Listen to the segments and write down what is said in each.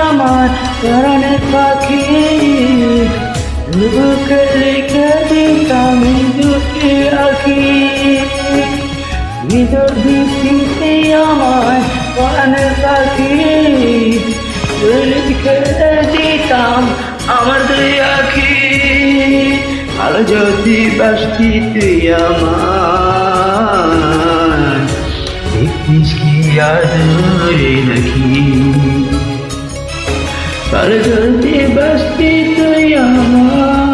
আমার? প্রাণের পাখি বুকে লিখে দিতাম দুটি আখি। নিজের ভিত্তিতে আমার প্রাণের পাখি লিখে দিতাম আমার দুই আখি। আর যদি তুই আমার দেখিস কি আদরে নাকি আর যদি বাসতি তুই আমার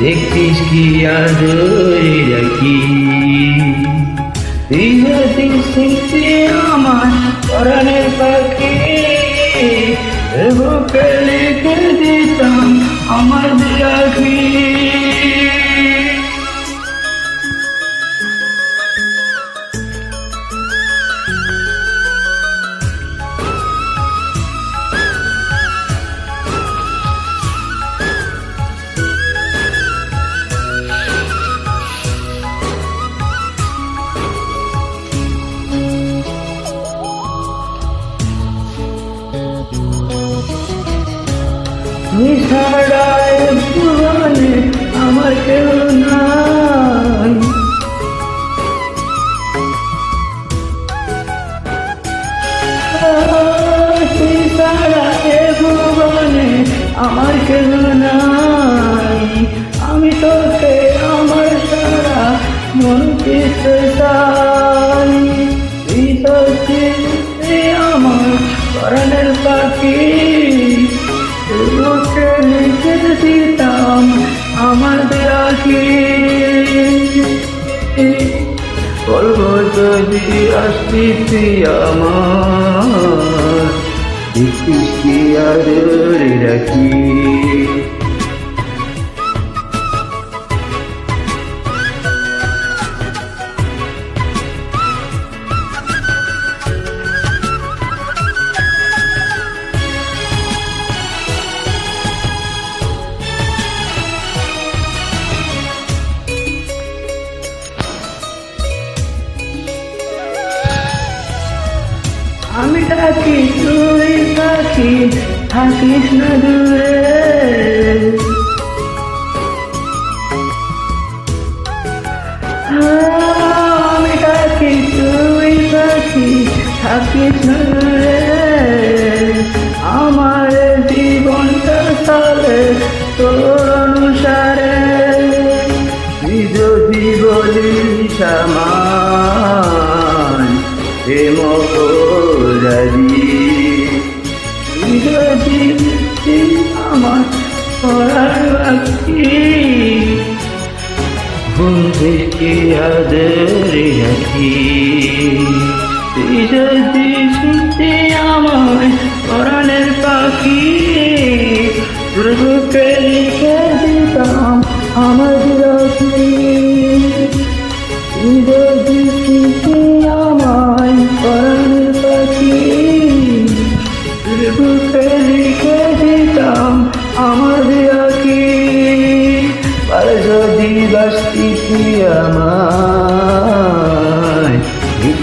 দেখিস কি আদরে রাখি তুই যদি স্মৃতি আমার পরাণের পাখি বুকে লিখে দিতাম আমার রাখি নিশাড়ায় ভুবনে আমার কেউ আমার কেউ বলব যদি আসতি তুই আমার দেখিস কি রাখি। ডাকি তুই পাখি, থাকিস না দূরে। আমি ডাকি তুই পাখি, থাকিস না দূরে। আমার জীবনটা চলে তোর অনুসারে। তুই যদি বলিস আমার আমার বাকি। বন্ধুকে আদরে রাখি। তুই যদি শুনতে আমার পাখি। প্রভুকে লিখে দিতাম আমার আমার রাখি আর যদি বাসতি আমার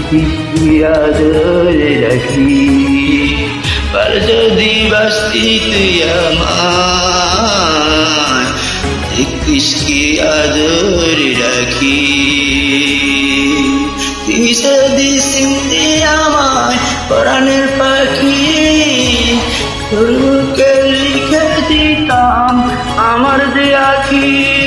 ভিত্তি আদরে রাখি আর যদি বাসতি তুই আমার দেখিস কি আদরে রাখি পাখি দিতাম আমার যে আখি